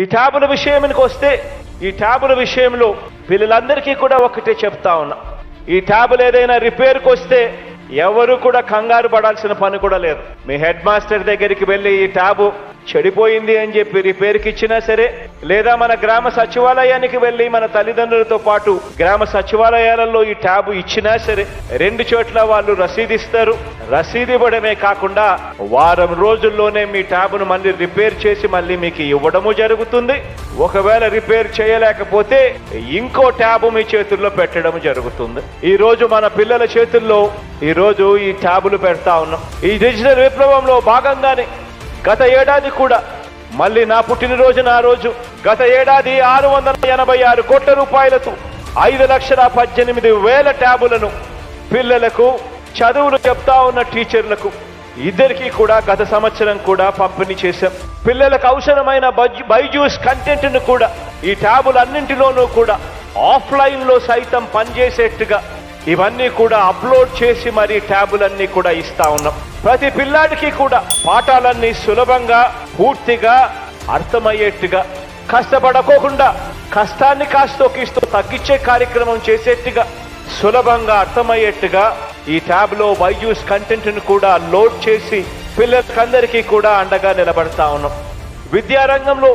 ఈ ట్యాబుల విషయానికి వస్తే ఈ ట్యాబుల విషయంలో పిల్లలందరికీ కూడా ఒకటే చెప్తా ఉన్నా. ఈ ట్యాబులు ఏదైనా రిపేర్కి వస్తే ఎవరు కూడా కంగారు పడాల్సిన పని కూడా లేదు. మీ హెడ్ మాస్టర్ దగ్గరికి వెళ్ళి ఈ ట్యాబు చెడిపోయింది అని చెప్పి రిపేర్కి ఇచ్చినా సరే లేదా మన గ్రామ సచివాలయానికి వెళ్ళి మన తల్లిదండ్రులతో పాటు గ్రామ సచివాలయాలలో ఈ ట్యాబు ఇచ్చినా సరే రెండు చోట్ల వాళ్ళు రసీదు ఇస్తారు రసీదు ఇవ్వడమే కాకుండా వారం రోజుల్లోనే మీ ట్యాబును మళ్ళీ రిపేర్ చేసి మళ్ళీ మీకు ఇవ్వడము జరుగుతుంది. ఒకవేళ రిపేర్ చేయలేకపోతే ఇంకో ట్యాబు మీ చేతుల్లో పెట్టడం జరుగుతుంది. ఈ రోజు మన పిల్లల చేతుల్లో ఈ రోజు ఈ ట్యాబులు పెడతా ఉన్నాం. ఈ డిజిటల్ విప్లవంలో భాగంగానే గత ఏడాది కూడా మళ్ళీ నా పుట్టినరోజు నా రోజు గత ఏడాది ఆరు వందల ఎనభై ఆరు కోట్ల రూపాయలతో ఐదు లక్షల పద్దెనిమిది వేల ట్యాబులను పిల్లలకు చదువులు చెప్తా ఉన్న టీచర్లకు ఇద్దరికి కూడా గత సంవత్సరం కూడా పంపిణీ చేశాం. పిల్లలకు అవసరమైన బైజూస్ కంటెంట్ను కూడా ఈ ట్యాబులన్నింటిలోనూ కూడా ఆఫ్లైన్లో సైతం పనిచేసేట్టుగా ఇవన్నీ కూడా అప్లోడ్ చేసి మరి ట్యాబులన్నీ కూడా ఇస్తా ఉన్నాం. ప్రతి పిల్లాడికి కూడా పాఠాలన్నీ సులభంగా పూర్తిగా అర్థమయ్యేట్టుగా కష్టపడకోకుండా కష్టాన్ని కాస్తో కీస్తో తగ్గించే కార్యక్రమం చేసేట్టుగా సులభంగా అర్థమయ్యేట్టుగా ఈ ట్యాబ్లో బైజూస్ కంటెంట్ను కూడా లోడ్ చేసి పిల్లలకందరికీ కూడా అండగా నిలబడతా ఉన్నాం. విద్యారంగంలో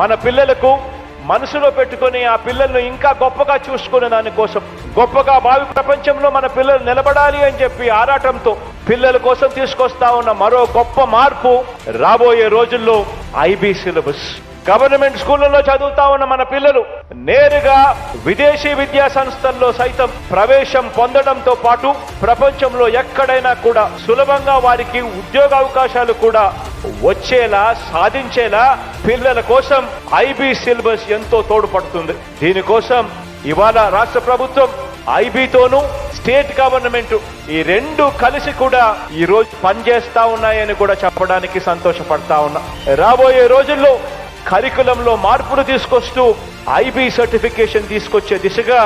మన పిల్లలకు మనసులో పెట్టుకొని ఆ పిల్లలను ఇంకా గొప్పగా చూసుకునే దానికోసం గొప్పగా భావి ప్రపంచంలో మన పిల్లలు నిలబడాలి అని చెప్పి ఆరాటంతో పిల్లల కోసం తీసుకొస్తా ఉన్న మరో గొప్ప మార్పు రాబోయే రోజుల్లో ఐబీ సిలబస్. గవర్నమెంట్ స్కూళ్ళలో చదువుతా ఉన్న మన పిల్లలు నేరుగా విదేశీ విద్యా సంస్థల్లో సైతం ప్రవేశం పొందడంతో పాటు ప్రపంచంలో ఎక్కడైనా కూడా సులభంగా వారికి ఉద్యోగ అవకాశాలు కూడా వచ్చేలా సాధించేలా పిల్లల కోసం ఐబీ సిలబస్ ఎంతో తోడ్పడుతుంది. దీనికోసం ఇవాళ రాష్ట్ర ప్రభుత్వం ఐబీతోనూ స్టేట్ గవర్నమెంట్ ఈ రెండు కలిసి కూడా ఈ రోజు పనిచేస్తా ఉన్నాయని కూడా చెప్పడానికి సంతోషపడతా ఉన్నా. రాబోయే రోజుల్లో కరికులంలో మార్పులు తీసుకొస్తూ ఐబీ సర్టిఫికేషన్ తీసుకొచ్చే దిశగా